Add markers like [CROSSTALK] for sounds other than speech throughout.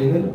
এগুলো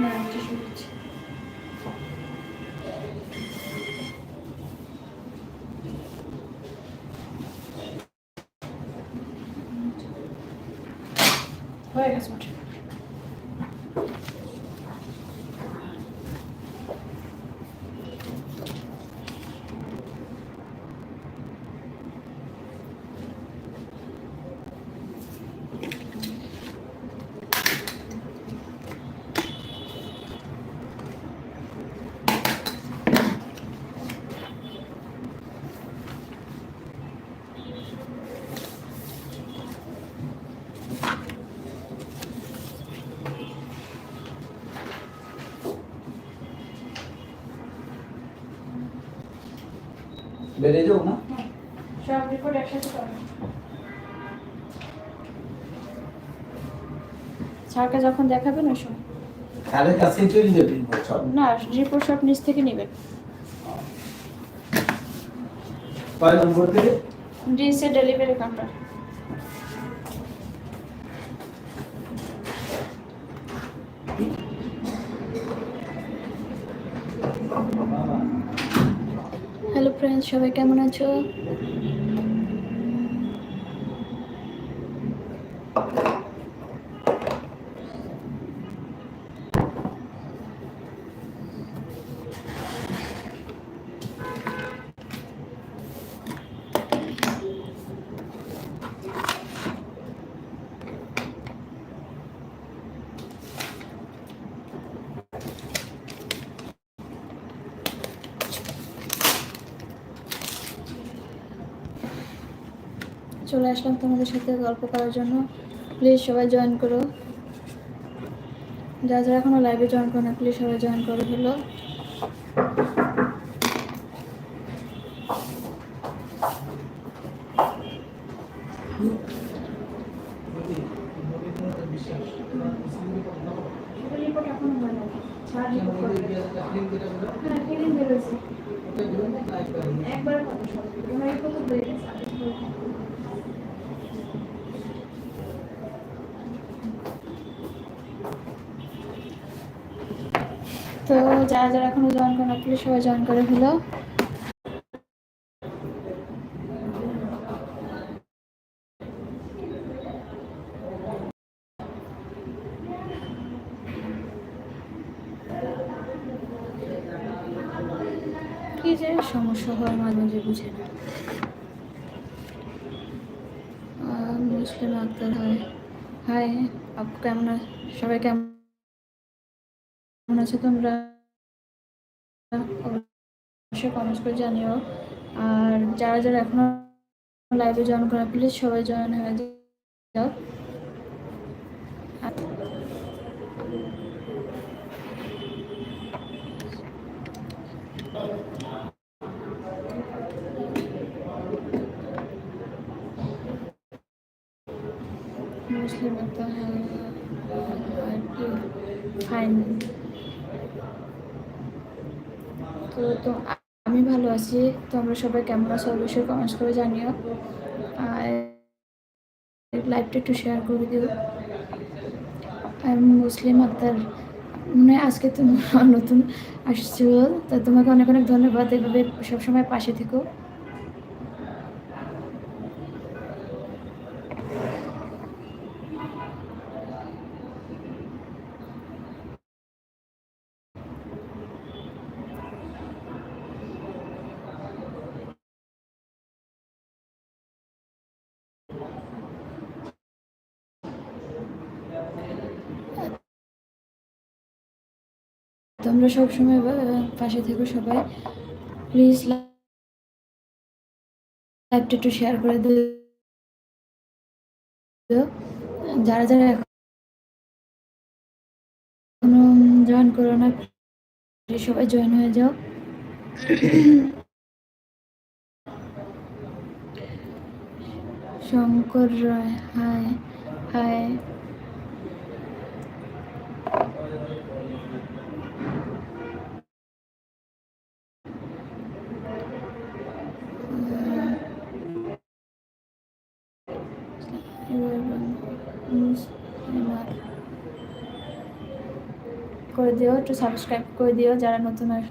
না এটা শুরু হচ্ছে হয়ে বেড়ে যাও না? হ্যাঁ সব রিপোর্ট একসাথে স্যারকে যখন দেখাবেন ওই সময়। স্যারের কাছেই চলে যাবে সব। না রিপোর্ট সব নিচ থেকে নেবেন। কয় নম্বর থেকে? ডিসে ডেলিভারি কাউন্টার। হ্যালো ফ্রেন্ডস সবাই কেমন আছো? চলে আসলাম তোমাদের সাথে গল্প করার জন্য। প্লিজ সবাই জয়েন করো। যারা যারা এখনও লাইভে জয়েন করো না প্লিজ সবাই জয়েন করো হলো একবার তো যারা যারা এখনও জয়েন করে না প্লিজ সবাই জয়েন করে হলো কি যে সমস্যা হয় মাঝে মাঝে বুঝে না। মুসলিম আক্তার, হয়। হাই আপু কেমন সবাই কেমন? আছে তোমরা অবশ্যই কমেন্ট করে জানিও। আর যারা যারা এখনও লাইভে জয়েন করা প্লিজ সবাই জয়েন হয়ে যাও। মুসলিম ফাইন তো তো আমি ভালো আছি। তোমরা সবাই কেমন আছো? অবশ্যই কমেন্টস করে জানিও। আর লাইভটা একটু শেয়ার করে দিও। আমি মুসলিম আক্তার হয় আজকে তুমি [LAUGHS] নতুন আসছো। তা তোমাকে অনেক অনেক ধন্যবাদ। এভাবে সবসময় পাশে থেকো। তোমরা সবসময় পাশে থেকো সবাই প্লিজ লাইভটা একটু শেয়ার করে দিও যারা যারা এখনও জয়েন করো না সবাই জয়েন হয়ে যাও। শঙ্কর রায় হায় হাই দিও, একটু সাবস্ক্রাইব করে দিও যারা নতুন আস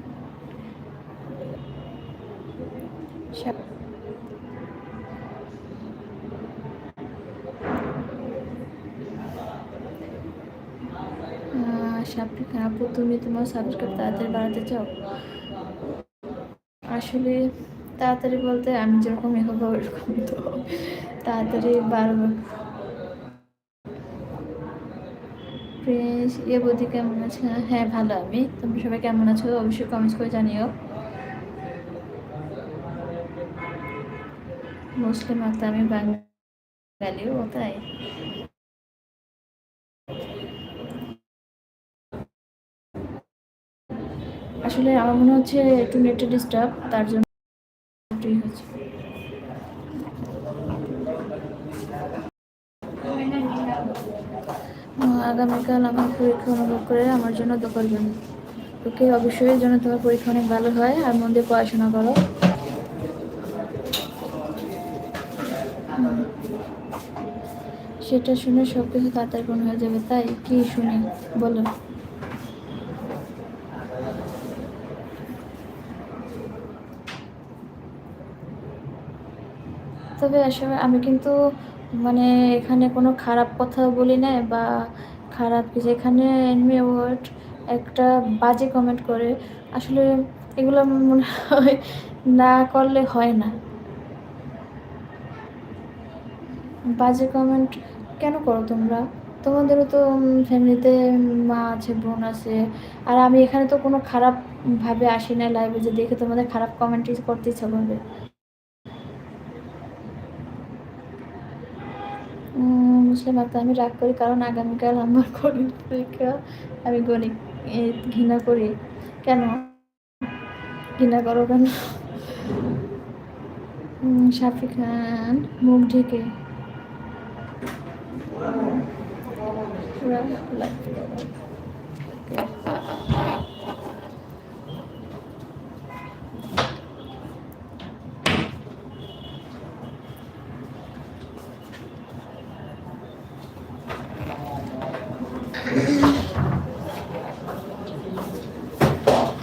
আপু, তুমি তোমার সাবস্ক্রাইব তাড়াতাড়ি বাড়াতে চাও? আসলে তাড়াতাড়ি বলতে আমি যেরকম এগোবো ওরকম তাড়াতাড়ি বাড়বো। প্রিন্স ইয়ে বৌদি কেমন আছে? হ্যাঁ ভালো, আমি। তোমরা সবাই কেমন আছো? অবশ্যই কমেন্টস করে জানিও। মুসলিম আক্তার আমি বাঙালিও তাই? আসলে আমার মনে হচ্ছে একটু নেটের ডিস্টার্ব তার জন্য আগামীকাল আমার পরীক্ষা অনুভব করে আমার জন্য তো করবেন। ওকে অবশ্যই যেন তোমার পরীক্ষা অনেক ভালো হয় আর মন দিয়ে পড়াশোনা করো। সেটা শুনে সব কিছু তাড়াতাড়ি পূর্ণ হয়ে যাবে, তাই কি শুনি? বলো। তবে আসলে আমি কিন্তু মানে এখানে কোনো খারাপ কথা বলি না বা খারাপ এখানে এনিমি ওয়ার্ড একটা বাজে কমেন্ট করে। আসলে এগুলো আমার মনে হয় না করলে হয় না। বাজে কমেন্ট কেন করো তোমরা? তোমাদেরও তো ফ্যামিলিতে মা আছে, বোন আছে। আর আমি এখানে তো কোনো খারাপ ভাবে আসি না লাইভে যে দেখে তোমাদের খারাপ কমেন্ট করতে ইচ্ছা উম, মুসলিম আক্তার আমি রাগ করি কারণ আগামীকাল আমার [LAUGHS] গণিত পরীক্ষা আমি গণিত ঘৃণা করি। কেন? ঘৃণা করো কেন? সাফি খান মুখ ঢেকে live করো।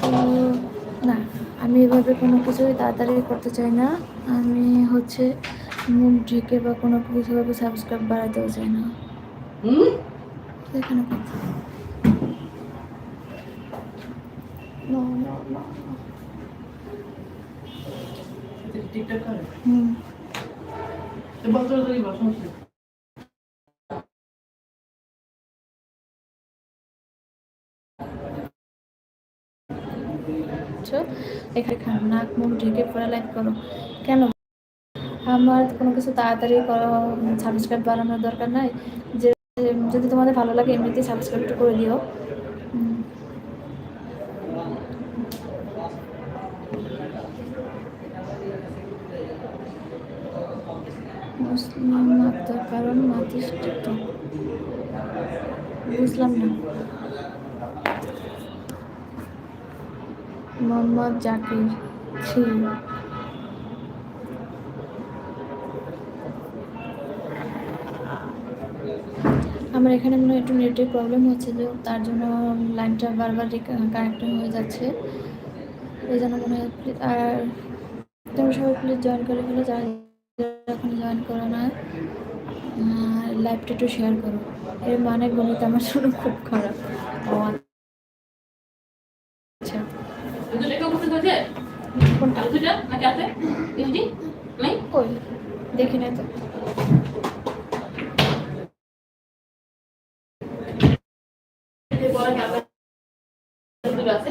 তো না আমি এভাবে কোনো কিছুই তাড়াতাড়ি করতে চাই না। আমি হচ্ছে মুখ ঢেকে বা কোনো কিছুভাবে সাবস্ক্রাইব বাড়াতেও চাই না। এখানে কথা No, no, no, no. হুম। এখানে খান নাক মুখ ঢেকে পড়া লাইক করো। কেন? আমার কোনো কিছু তাড়াতাড়ি করো সাবস্ক্রাইব বাড়ানোর দরকার নাই। যে, যদি তোমাদের ভালো লাগে এমনিতেই সাবস্ক্রাইব একটু করে দিও। মুসলিম তোর কারণ মাতিস বুঝলাম না। মোহাম্মদ জাকির থ্রি আমার এখানে মনে হয় একটু নেটের প্রবলেম হচ্ছে যে তার জন্য লাইনটা বারবার কানেক্টিং হয়ে যাচ্ছে। এই জন্য মনে হয় আর তোমরা সবাই প্লিজ জয়েন করে ফেলো, যারা এখন জয়েন করো না লাইভটা একটু শেয়ার করো। এর মানে গণিত আমার জন্য খুব খারাপ। দুটো কেউ করতে ধরছে কোনটা আলু দুটো নাকি আছে মিষ্টি নাই কই দেখি না তো যে বলা কি আছে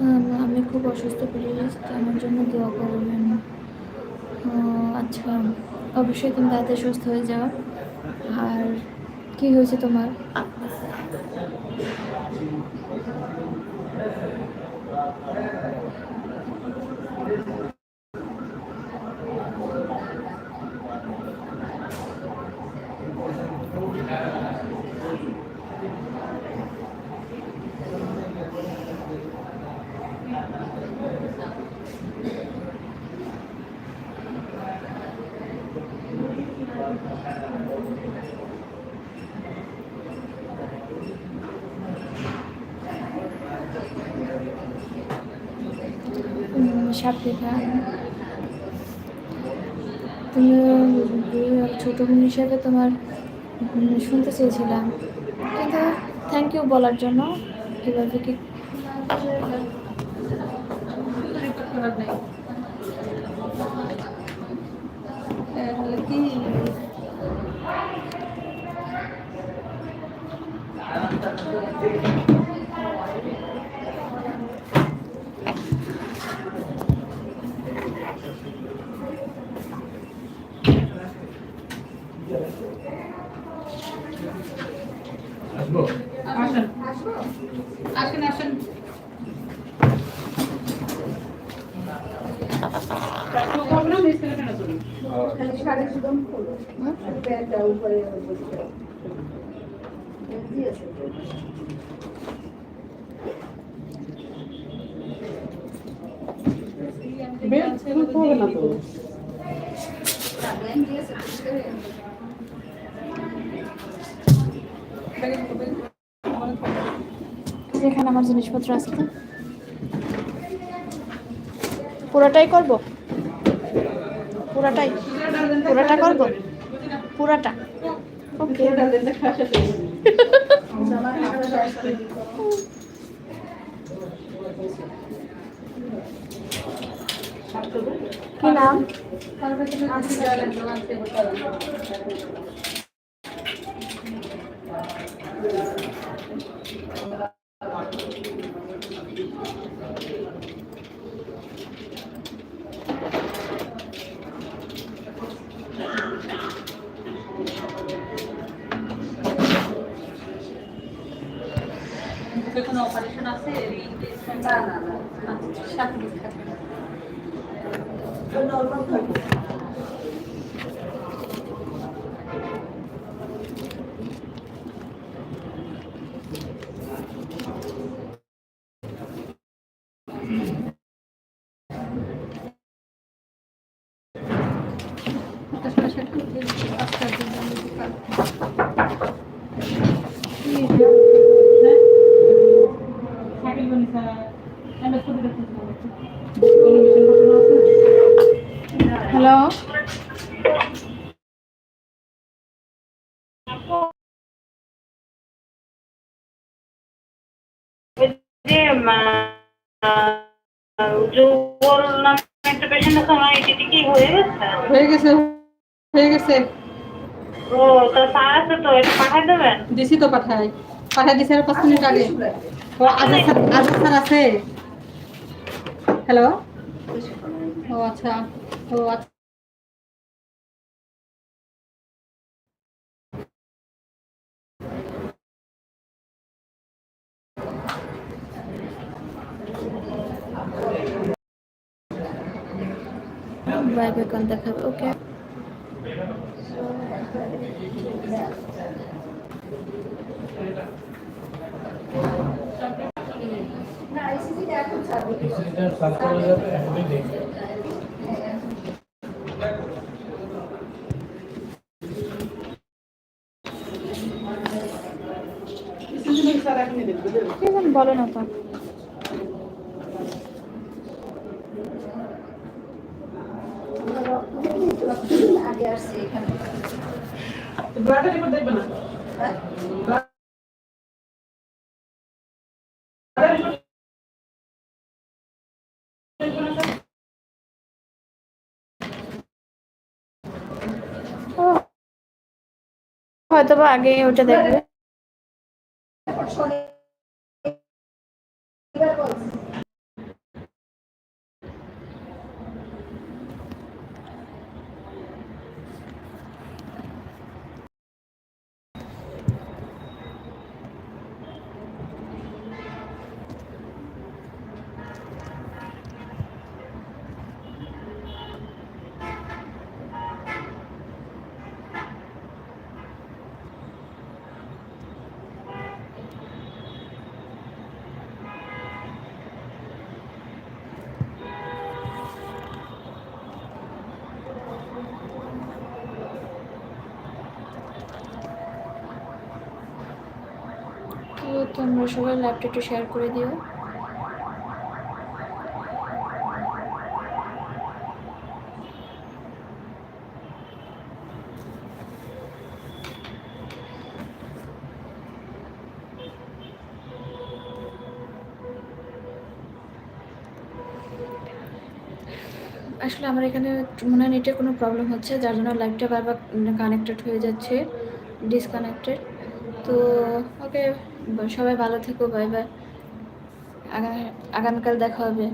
আম, আমি খুব অসুস্থ প্লিজ আমার জন্য দোয়া করবেন। আচ্ছা অবশ্যই তুমি তাড়াতাড়ি সুস্থ হয়ে যাও। আর কি হয়েছে তোমার? সাপরিকা তুমি ছোট বোন হিসাবে তোমার শুনতে চেয়েছিলাম। কিন্তু থ্যাংক ইউ বলার জন্য কীভাবে কি টিকটক করার নেই তাহলে কি আসব আসেন আসেন। না মিস করে কেন চলুন বেল তুমি করবে না তো। যেখানে আমার জিনিসপত্র আছে তো। পুরাটাই করব? পুরাটাই? পুরাটা করব? পুরাটা। ওকে। কি নাম কোনো অপারেশন আছে না না না সাথে সাইকেল বানিয়েছে এমএস করতে কোনো মেশিন পত্র আছে হ্যালো যে যুগল নামে একটা পেশেন্ট আছে আমার এটি কি হয়ে গেছে? হয়ে গেছে হয়ে গেছে। ও তা স্যার আছে তো এটা পাঠিয়ে দেবেন? দিছি তো পাঠাই পাঠাই দিছি আর পাঁচ মিনিট আগে। ও আজাদ স্যার আজাদ স্যার আছে। হ্যালো? ও আচ্ছা। ও আচ্ছা। বাই বাই কাল দেখাবে ওকে এক্সিডেন্ট সার্চ করা যাবে এখনই দেখবে ঠিক আছে বলো না রিপোর্ট হয়তো বা আগে ওটা দেখবে তো তোমরা সবাই একটু শেয়ার করে দিও। আসলে আমার এখানে মনে হয় নেটের কোনো প্রবলেম হচ্ছে, যার জন্য লাইভটা বারবার কানেক্টেড হয়ে যাচ্ছে ডিসকানেক্টেড তো ওকে সবাই ভালো থেকো বাই বাই আগামী আগামীকাল দেখা হবে।